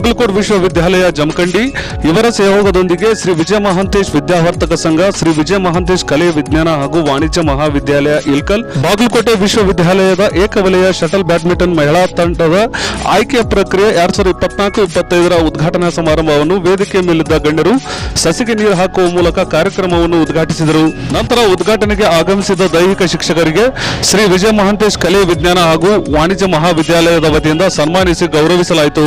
ಬಾಗಲಕೋಟ್ ವಿಶ್ವವಿದ್ಯಾಲಯ ಜಮಖಂಡಿ. ಇವರ ಸಹಯೋಗದೊಂದಿಗೆ ಶ್ರೀ ವಿಜಯ ಮಹಾಂತೇಶ್ ವಿದ್ಯಾವರ್ತಕ ಸಂಘ, ಶ್ರೀ ವಿಜಯ ಮಹಾಂತೇಶ್ ಕಲೆ ವಿಜ್ಞಾನ ಹಾಗೂ ವಾಣಿಜ್ಯ ಮಹಾವಿದ್ಯಾಲಯ ಇಲ್ಕಲ್, ಬಾಗಲಕೋಟೆ ವಿಶ್ವವಿದ್ಯಾಲಯದ ಏಕವಲಯ ಶಟಲ್ ಬ್ಯಾಡ್ಮಿಂಟನ್ ಮಹಿಳಾ ತಂಡದ ಆಯ್ಕೆ ಪ್ರಕ್ರಿಯೆ ಎರಡ್ ಸಾವಿರದ ಇಪ್ಪತ್ನಾಲ್ಕು, ಇಪ್ಪತ್ತೈದರ ಉದ್ಘಾಟನಾ ಸಮಾರಂಭವನ್ನು ವೇದಿಕೆ ಮೇಲಿದ್ದ ಗಣ್ಯರು ಸಸಿಗೆ ನೀರು ಹಾಕುವ ಮೂಲಕ ಕಾರ್ಯಕ್ರಮವನ್ನು ಉದ್ಘಾಟಿಸಿದರು. ನಂತರ ಉದ್ಘಾಟನೆಗೆ ಆಗಮಿಸಿದ ದೈಹಿಕ ಶಿಕ್ಷಕರಿಗೆ ಶ್ರೀ ವಿಜಯ ಮಹಾಂತೇಶ್ ಕಲೆ ವಿಜ್ಞಾನ ಹಾಗೂ ವಾಣಿಜ್ಯ ಮಹಾವಿದ್ಯಾಲಯದ ವತಿಯಿಂದ ಸನ್ಮಾನಿಸಿ ಗೌರವಿಸಲಾಯಿತು.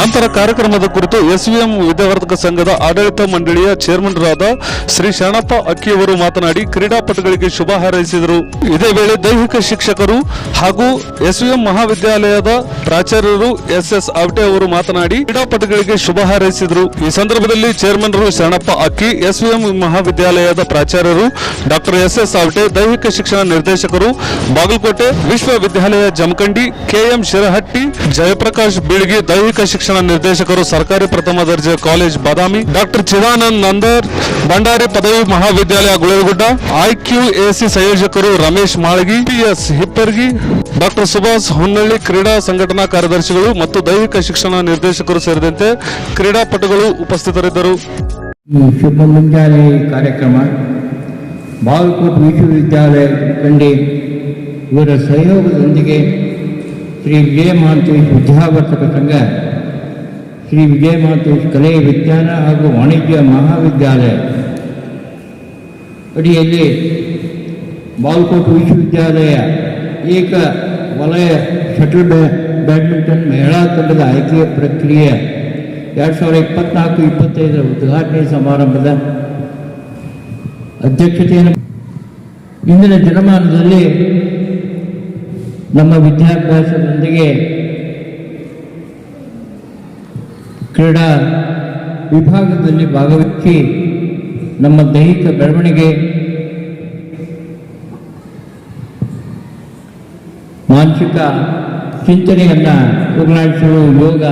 ನಂತರ ಕಾರ್ಯಕ್ರಮದ ಕುರಿತು ಎಸ್ವಿಎಂ ವಿದ್ಯಾವರ್ಧಕ ಸಂಘದ ಆಡಳಿತ ಮಂಡಳಿಯ ಚೇರ್ಮನ್ರಾದ ಶ್ರೀ ಶರಣಪ್ಪ ಅಕ್ಕಿಯವರು ಮಾತನಾಡಿ ಕ್ರೀಡಾಪಟುಗಳಿಗೆ ಶುಭ ಹಾರೈಸಿದರು. ಇದೇ ವೇಳೆ ದೈಹಿಕ ಶಿಕ್ಷಕರು ಹಾಗೂ ಎಸ್ವಿಎಂ ಮಹಾವಿದ್ಯಾಲಯದ ಪ್ರಾಚಾರ್ಯರು ಎಸ್ ಎಸ್ ಅವಟೆ ಅವರು ಮಾತನಾಡಿ ಕ್ರೀಡಾಪಟುಗಳಿಗೆ ಶುಭ ಹಾರೈಸಿದರು. ಈ ಸಂದರ್ಭದಲ್ಲಿ ಚೇರ್ಮನ್ರು ಶರಣಪ್ಪ ಅಕ್ಕಿ, ಎಸ್ವಿಎಂ ಮಹಾವಿದ್ಯಾಲಯದ ಪ್ರಾಚಾರ್ಯರು ಡಾಕ್ಟರ್ ಎಸ್ ಎಸ್ ಅವಟೆ ದೈಹಿಕ ಶಿಕ್ಷಣ ನಿರ್ದೇಶಕರು ಬಾಗಲಕೋಟೆ ವಿಶ್ವವಿದ್ಯಾಲಯ ಜಮಖಂಡಿ, ಕೆಎಂ ಶಿರಹಟ್ಟಿ, ಜಯಪ್ರಕಾಶ್ ಬೀಳ್ಗಿ ದೈಹಿಕ ಶಿಕ್ಷಣ ನಿರ್ದೇಶಕರು ಸರ್ಕಾರಿ ಪ್ರಥಮ ದರ್ಜೆ ಕಾಲೇಜ್ ಬಾದಾಮಿ. ಡಾಕ್ಟರ್ ಚಿದಾನಂದ್ ನಂದರ್, ಭಂಡಾರಿ ಪದವಿ ಮಹಾವಿದ್ಯಾಲಯ ಗುಳೇಗುಡ್ಡ ಐಕ್ಯೂ ಎಸಿ ಸಂಯೋಜಕರು ರಮೇಶ್ ಮಾಳಗಿ, ಪಿಎಸ್ ಹಿಪ್ಪರ್ಗಿ, ಡಾಕ್ಟರ್ ಸುಭಾಷ್ ಹೊನ್ನಳ್ಳಿ ಕ್ರೀಡಾ ಸಂಘಟನಾ ಕಾರ್ಯದರ್ಶಿಗಳು ಮತ್ತು ದೈಹಿಕ ಶಿಕ್ಷಣ ನಿರ್ದೇಶಕರು ಸೇರಿದಂತೆ ಕ್ರೀಡಾಪಟುಗಳು ಉಪಸ್ಥಿತರಿದ್ದರು. ಕಾರ್ಯಕ್ರಮ. ಬಾಗಲಕೋಟ್ ವಿಶ್ವವಿದ್ಯಾಲಯ ಕಂಡಿ ಇವರ ಸಹಯೋಗದೊಂದಿಗೆ ಶ್ರೀ ವಿಜಯ ಮಹಾಂತೇಶ್ ವಿದ್ಯಾವರ್ತಕ ಸಂಘ ಶ್ರೀ ವಿಜಯ ಮಾತು ಕಲೆ ವಿಜ್ಞಾನ ಹಾಗೂ ವಾಣಿಜ್ಯ ಮಹಾವಿದ್ಯಾಲಯ. ಅಡಿಯಲ್ಲಿ ಬಾಲ್ಕೋಟ್ ವಿಶ್ವವಿದ್ಯಾಲಯ ಏಕ ವಲಯ ಶಟಲ್ ಬ್ಯಾ- ಬ್ಯಾಡ್ಮಿಂಟನ್ ಮಹಿಳಾ ತಂಡದ ಆಯ್ಕೆ ಪ್ರಕ್ರಿಯೆ ಎರಡು ಸಾವಿರದ ಇಪ್ಪತ್ನಾಲ್ಕು, ಇಪ್ಪತ್ತೈದರ ಉದ್ಘಾಟನೆ ಸಮಾರಂಭದ ಅಧ್ಯಕ್ಷತೆಯನ್ನು ಇಂದಿನ ದಿನಮಾನದಲ್ಲಿ ನಮ್ಮ ವಿದ್ಯಾಭ್ಯಾಸದೊಂದಿಗೆ ಕ್ರೀಡಾ ವಿಭಾಗದಲ್ಲಿ ಭಾಗವಹಿಸಿ ನಮ್ಮ ದೈಹಿಕ ಬೆಳವಣಿಗೆ ಮಾನಸಿಕ ಚಿಂತನೆಯನ್ನು ಹೋಗಲಾಡಿಸಲು ಯೋಗ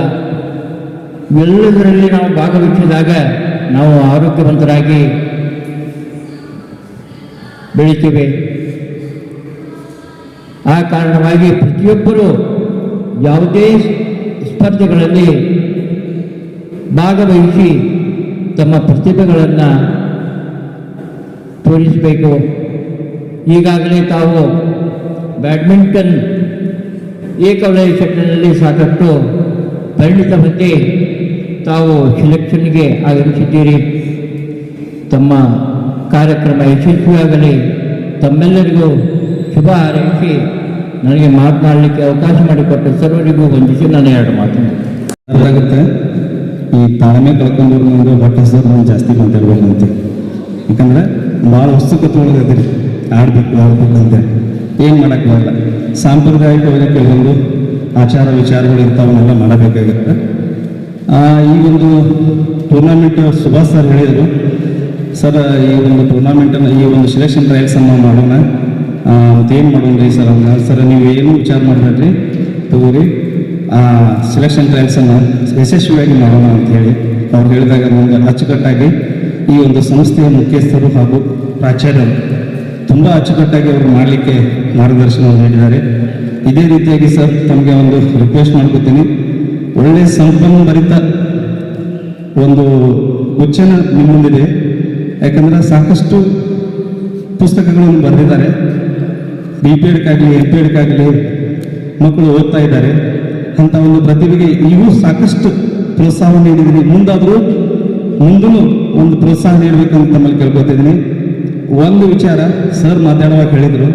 ಎಲ್ಲದರಲ್ಲಿ ನಾವು ಭಾಗವಹಿಸಿದಾಗ ನಾವು ಆರೋಗ್ಯವಂತರಾಗಿ ಬೆಳಿತೇವೆ. ಆ ಕಾರಣವಾಗಿ ಪ್ರತಿಯೊಬ್ಬರು ಯಾವುದೇ ಸ್ಪರ್ಧೆಗಳಲ್ಲಿ ಭಾಗವಹಿಸಿ ತಮ್ಮ ಪ್ರತಿಭೆಗಳನ್ನು ತೋರಿಸಬೇಕು. ಈಗಾಗಲೇ ತಾವು ಬ್ಯಾಡ್ಮಿಂಟನ್ ಏಕವಲಯ ಸೆಟ್ನಲ್ಲಿ ಸಾಕಷ್ಟು ಪರಿಣಿತ ಬಗ್ಗೆ ತಾವು ಸಿಲೆಕ್ಷನ್ಗೆ ಆಗಮಿಸಿದ್ದೀರಿ. ತಮ್ಮ ಕಾರ್ಯಕ್ರಮ ಯಶಸ್ವಿಯಾಗಲಿ. ತಮ್ಮೆಲ್ಲರಿಗೂ ಶುಭ ಹಾರೈಸಿ ನನಗೆ ಮಾತನಾಡಲಿಕ್ಕೆ ಅವಕಾಶ ಮಾಡಿಕೊಟ್ಟ ಸರ್ವರಿಗೂ ವಂದಿಸಿ ನಾನು ಎರಡು ಮಾತು ಅದಾಗುತ್ತೆ. ಈ ತಾಳ್ಮೆ ಕಳ್ಕೊಂಡವ್ರು ಬಟ್ ಸರ್ ನಾನು ಜಾಸ್ತಿ ಮಾತಾಡ್ಬೇಕಂತೆ ಯಾಕಂದ್ರೆ ಭಾಳ ಉತ್ಸುಕತೆ ಒಳಗೆ ಅದಿರಿ ಆಡ್ಬೇಕು ಆಡ್ಬೇಕು ಅಂತ. ಏನು ಮಾಡಕ್ ಬರಲ್ಲ. ಸಾಂಪ್ರದಾಯಿಕವಾಗಿ ಕೆಲವೊಂದು ಆಚಾರ ವಿಚಾರಗಳು ಇಂಥವನ್ನೆಲ್ಲ ಮಾಡಬೇಕಾಗುತ್ತೆ. ಈ ಒಂದು ಟೂರ್ನಾಮೆಂಟ್ ಸುಭಾಷ್ ಸರ್ ಹೇಳಿದರು. ಸರ್, ಈ ಒಂದು ಟೂರ್ನಾಮೆಂಟನ್ನು ಈ ಒಂದು ಸೆಲೆಕ್ಷನ್ ಟ್ರಯಲ್ಸನ್ನು ಮಾಡೋಣ. ಮತ್ತೇನು ಮಾಡೋಣ ಸರ್? ಅಂದ್ರೆ ಸರ್, ನೀವು ಏನು ವಿಚಾರ ಮಾಡಬೇಡ್ರಿ? ತಗೋರಿ. ಆ ಸೆಲೆಕ್ಷನ್ ಟ್ರಯಲ್ಸನ್ನು ಯಶಸ್ವಿಯಾಗಿ ಮಾಡೋಣ ಅಂತ ಹೇಳಿ ಅವ್ರು ಹೇಳಿದಾಗ ನನಗೆ ಅಚ್ಚುಕಟ್ಟಾಗಿ ಈ ಒಂದು ಸಂಸ್ಥೆಯ ಮುಖ್ಯಸ್ಥರು ಹಾಗೂ ಪ್ರಾಚಾರ್ಯರು ತುಂಬ ಅಚ್ಚುಕಟ್ಟಾಗಿ ಅವರು ಮಾಡಲಿಕ್ಕೆ ಮಾರ್ಗದರ್ಶನ ನೀಡಿದ್ದಾರೆ. ಇದೇ ರೀತಿಯಾಗಿ ಸರ್, ತಮಗೆ ಒಂದು ರಿಕ್ವೆಸ್ಟ್ ಮಾಡ್ಕೋತೀನಿ. ಒಳ್ಳೆಯ ಸಂಪನ್ಭರಿತ ಒಂದು ಗುಚ್ಛನ ನಿಮ್ಮ ಮುಂದಿದೆ. ಯಾಕಂದ್ರೆ ಸಾಕಷ್ಟು ಪುಸ್ತಕಗಳನ್ನು ಬರೆದಿದ್ದಾರೆ. ಬಿ ಪಿ ಎಡ್ಗಾಗಲಿ ಎಲ್ ಪಿ ಎಡ್ಗಾಗಲಿ ಮಕ್ಕಳು ಓದ್ತಾ ಇದ್ದಾರೆ. ಅಂತ ಒಂದು ಪ್ರತಿಭೆಗೆ ನೀವು ಸಾಕಷ್ಟು ಪ್ರೋತ್ಸಾಹ ನೀಡಿದ್ದೀನಿ. ಮುಂದಾದರೂ ಮುಂದೂ ಒಂದು ಪ್ರೋತ್ಸಾಹ ನೀಡಬೇಕಂತ ನಮ್ಮಲ್ಲಿ ಕೇಳ್ಕೊತಿದ್ದೀನಿ. ಒಂದು ವಿಚಾರ ಸರ್ ಮಾತಾಡುವಾಗ ಹೇಳಿದರು.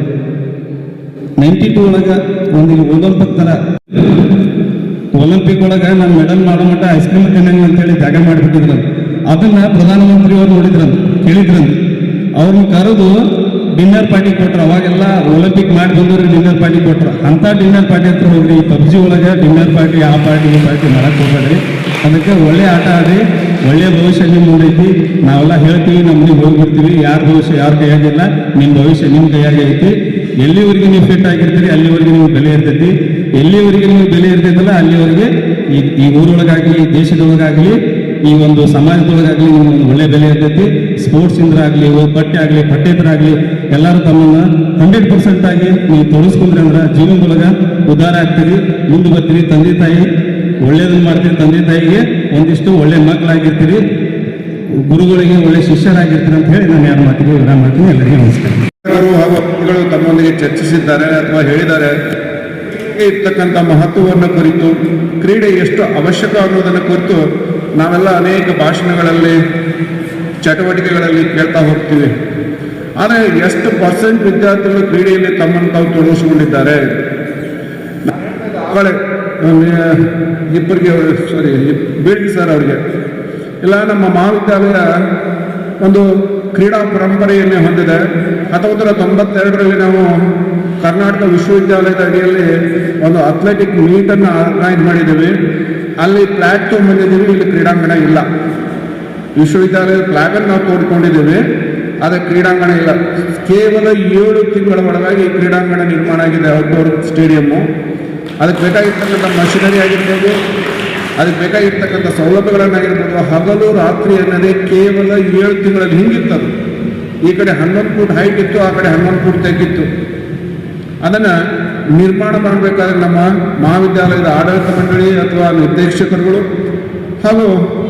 ನೈಂಟಿ ಟೂ ಒಳಗೆ ಒಂದು ಒಲಿಂಪಿಕ್ ಥರ ಒಲಿಂಪಿಕ್ ಒಳಗೆ ನಾನು ಮೆಡಲ್ ಮಾಡೋ ಮಟ್ಟ ಐಸ್ ಕ್ರೀಮ್ ತಿನ್ನಂಗೆ ಅಂತೇಳಿ ಜಾಗ ಮಾಡಿಬಿಟ್ಟಿದ್ರು. ಅದನ್ನ ಪ್ರಧಾನಮಂತ್ರಿಯವರು ನೋಡಿದ್ರಂತ, ಕೇಳಿದ್ರಂತ. ಅವ್ರನ್ನ ಕರೆದು ಡಿನ್ನರ್ ಪಾರ್ಟಿ ಕೊಟ್ರು, ಅವಾಗೆಲ್ಲ ಒಲಿಂಪಿಕ್ ಮಾಡಿ ಬಂದವ್ರಿಗೆ ಡಿನ್ನರ್ ಪಾರ್ಟಿ ಕೊಟ್ರು. ಅಂತ ಡಿನ್ನರ್ ಪಾರ್ಟಿ ಹತ್ರ ಹೋಗ್ರಿ ಪಬ್ಜಿ ಒಳಗೆ ಡಿನ್ನರ್ ಪಾರ್ಟಿ, ಆ ಪಾರ್ಟಿ, ಈ ಪಾರ್ಟಿ ಮಾಡಕ್ ಹೋಗ್ಬೇಡ್ರಿ. ಅದಕ್ಕೆ ಒಳ್ಳೆ ಆಟ ಆಡಿ ಒಳ್ಳೆ ಭವಿಷ್ಯ ನಿಮ್ಮ ಮುಂದೈತಿ. ನಾವೆಲ್ಲ ಹೇಳ್ತೀವಿ ನಮ್ಮ ಮನೆಗೆ ಹೋಗ್ಬಿಡ್ತೀವಿ. ಯಾರ ಭವಿಷ್ಯ, ಯಾರ ಕೈಯಾಗಿಲ್ಲ ನಿಮ್ಮ ಭವಿಷ್ಯ ನಿಮ್ಮ ಕೈಯಾಗಿ ಐತಿ. ಎಲ್ಲಿವರೆಗೆ ನೀವು ಫಿಟ್ ಆಗಿರ್ತೀರಿ, ಅಲ್ಲಿವರೆಗೆ ನೀವು ಬೆಲೆ ಇರ್ತೈತಿ. ಎಲ್ಲಿವರೆಗೆ ನೀವು ಬೆಲೆ ಇರ್ತೈತಲ್ಲ, ಅಲ್ಲಿವರೆಗೆ ಈ ಈ ಊರೊಳಗಾಗಲಿ, ದೇಶದೊಳಗಾಗ್ಲಿ ಈ ಒಂದು ಸಮಾಜದೊಳಗಾಗಲಿ ಒಂದು ಒಳ್ಳೆ ಬೆಲೆ ಇರ್ತೈತಿ ಸ್ಪೋರ್ಟ್ಸ್ ಇಂದ್ರ ಆಗ್ಲಿ ಬಟ್ಟೆ ಆಗ್ಲಿ, ಪಠ್ಯೇತರ ಆಗಲಿ, ಎಲ್ಲರೂ ತಮ್ಮನ್ನ ಹಂಡ್ರೆಡ್ ಪರ್ಸೆಂಟ್ ಆಗಿ ನೀವು ತೋರಿಸ್ಕೊಂಡ್ರೆ ಅಂದ್ರ ಜೀವನದೊಳಗ ಉದ್ಧಾರ ಆಗ್ತೀರಿ ಮುಂದೆ ಬರ್ತೀರಿ ತಂದೆ ತಾಯಿ, ಒಳ್ಳೇದನ್ನ ಮಾಡ್ತೀರಿ ತಂದೆ ತಾಯಿಗೆ, ಒಂದಿಷ್ಟು ಒಳ್ಳೆ ಮಕ್ಕಳಾಗಿರ್ತೀರಿ, ಗುರುಗಳಿಗೆ ಒಳ್ಳೆ ಶಿಷ್ಯರಾಗಿರ್ತೀರಿ ಅಂತ ಹೇಳಿ ನಾನು ಯಾರು ಮಾತಿಗೆ ವಿರಾಮ ಮಾಡ್ತೀನಿ. ಎಲ್ಲರಿಗೂ ನಮಸ್ಕಾರ. ತಮ್ಮೊಂದಿಗೆ ಚರ್ಚಿಸಿದ್ದಾರೆ ಅಥವಾ ಹೇಳಿದ್ದಾರೆ. ಇರ್ತಕ್ಕಂಥ ಮಹತ್ವವನ್ನು ಕುರಿತು, ಕ್ರೀಡೆ ಎಷ್ಟು ಅವಶ್ಯಕ ಅನ್ನೋದನ್ನು ಕುರಿತು ನಾವೆಲ್ಲ ಅನೇಕ ಭಾಷಣಗಳಲ್ಲಿ, ಚಟುವಟಿಕೆಗಳಲ್ಲಿ ಕೇಳ್ತಾ ಹೋಗ್ತೀವಿ. ಆದರೆ ಎಷ್ಟು ಪರ್ಸೆಂಟ್ ವಿದ್ಯಾರ್ಥಿಗಳು ಕ್ರೀಡೆಯಲ್ಲಿ ತಮ್ಮನ್ನು ತಾವು ತೊಡಗಿಸಿಕೊಂಡಿದ್ದಾರೆ ಇಬ್ಬರಿಗೆ ಸಾರಿ ಬೀಳ್ಗಿ ಸರ್ ಅವರಿಗೆ. ಇಲ್ಲ, ನಮ್ಮ ಮಹಾವಿದ್ಯಾಲಯ ಒಂದು ಕ್ರೀಡಾ ಪರಂಪರೆಯನ್ನೇ ಹೊಂದಿದೆ. ಹತ್ತೊಂಬತ್ತು ತೊಂಬತ್ತೆರಡರಲ್ಲಿ ನಾವು ಕರ್ನಾಟಕ ವಿಶ್ವವಿದ್ಯಾಲಯದ ಅಡಿಯಲ್ಲಿ ಒಂದು ಅಥ್ಲೆಟಿಕ್ ಮೀಟನ್ನು ಆರ್ಗನೈಸ್ ಮಾಡಿದ್ದೀವಿ. ಅಲ್ಲಿ ಫ್ಲಾಗ್ ತೊಗೊಂಬಂದಿದ್ದೀವಿ ಇಲ್ಲಿ ಕ್ರೀಡಾಂಗಣ ಇಲ್ಲ. ವಿಶ್ವವಿದ್ಯಾಲಯದ ಫ್ಲಾಗನ್ನು ನಾವು ತೋಡ್ಕೊಂಡಿದ್ದೀವಿ. ಆದರೆ ಕ್ರೀಡಾಂಗಣ ಇಲ್ಲ. ಕೇವಲ ಏಳು ತಿಂಗಳ ಒಳಗಾಗಿ ಕ್ರೀಡಾಂಗಣ ನಿರ್ಮಾಣ ಆಗಿದೆ ಔಟ್ಡೋರ್ ಸ್ಟೇಡಿಯಮ್ಮು ಅದಕ್ಕೆ ಬೇಕಾಗಿರ್ತಕ್ಕಂಥ ಮಷಿನರಿ ಆಗಿರ್ಬೋದು, ಅದಕ್ಕೆ ಬೇಕಾಗಿರ್ತಕ್ಕಂಥ ಸೌಲಭ್ಯಗಳನ್ನಾಗಿರ್ಬೋದು, ಹಗಲು ರಾತ್ರಿ ಅನ್ನೋದೇ ಕೇವಲ ಏಳು ತಿಂಗಳಲ್ಲಿ ಹಿಂಗಿತ್ತದು. ಈ ಕಡೆ ಹನ್ನೊಂದು ಫೂಟ್ ಹೈಟ್ ಇತ್ತು, ಆ ಕಡೆ ಹನ್ನೊಂದು ಫೂಟ್ ತೆಗ್ಗಿತ್ತು ಅದನ್ನು ನಿರ್ಮಾಣ ಮಾಡಬೇಕಾದ್ರೆ ನಮ್ಮ ಮಹಾವಿದ್ಯಾಲಯದ ಆಡಳಿತ ಮಂಡಳಿ ಅಥವಾ ನಿರ್ದೇಶಕರುಗಳು ಹಾಗೂ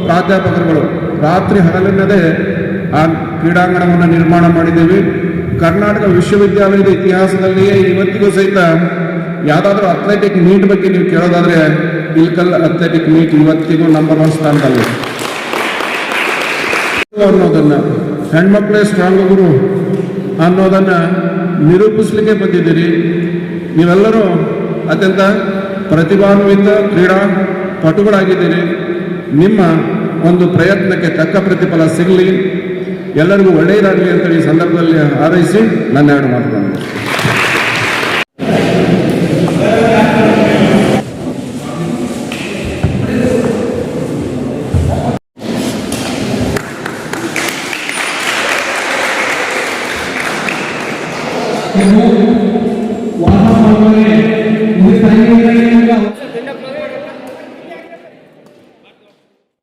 ಪ್ರಾಧ್ಯಾಪಕರುಗಳು ರಾತ್ರಿ ಹಗಲೆನ್ನದೇ ಆ ಕ್ರೀಡಾಂಗಣವನ್ನು ನಿರ್ಮಾಣ ಮಾಡಿದ್ದೇವೆ. ಕರ್ನಾಟಕ ವಿಶ್ವವಿದ್ಯಾಲಯದ ಇತಿಹಾಸದಲ್ಲಿಯೇ ಇವತ್ತಿಗೂ ಸಹಿತ ಯಾವುದಾದ್ರೂ ಅಥ್ಲೆಟಿಕ್ ಮೀಟ್ ಬಗ್ಗೆ ನೀವು ಕೇಳೋದಾದ್ರೆ ಇಲ್ಕಲ್ ಅಥ್ಲೆಟಿಕ್ ಮೀಟ್ ಇವತ್ತಿಗೂ ನಂಬರ್ ಒನ್ ಸ್ಥಾನದಲ್ಲಿ. ಅನ್ನೋದನ್ನ ಹೆಣ್ಮಕ್ಳೇ ಸ್ಟ್ರಾಂಗ್ ಗುರು ಅನ್ನೋದನ್ನ ನಿರೂಪಿಸ್ಲಿಕ್ಕೆ ಬಂದಿದ್ದೀರಿ. ನೀವೆಲ್ಲರೂ ಅತ್ಯಂತ ಪ್ರತಿಭಾನ್ವಿತ ಕ್ರೀಡಾ ಪಟುಗಳಾಗಿದ್ದೀರಿ. ನಿಮ್ಮ ಒಂದು ಪ್ರಯತ್ನಕ್ಕೆ ತಕ್ಕ ಪ್ರತಿಫಲ ಸಿಗಲಿ. ಎಲ್ಲರಿಗೂ ಒಳ್ಳೆಯದಾಗಲಿ ಅಂತ ಈ ಸಂದರ್ಭದಲ್ಲಿ ಹಾರೈಸಿ ನನ್ನ ಎರಡು ಮಾತುಗಳನ್ನು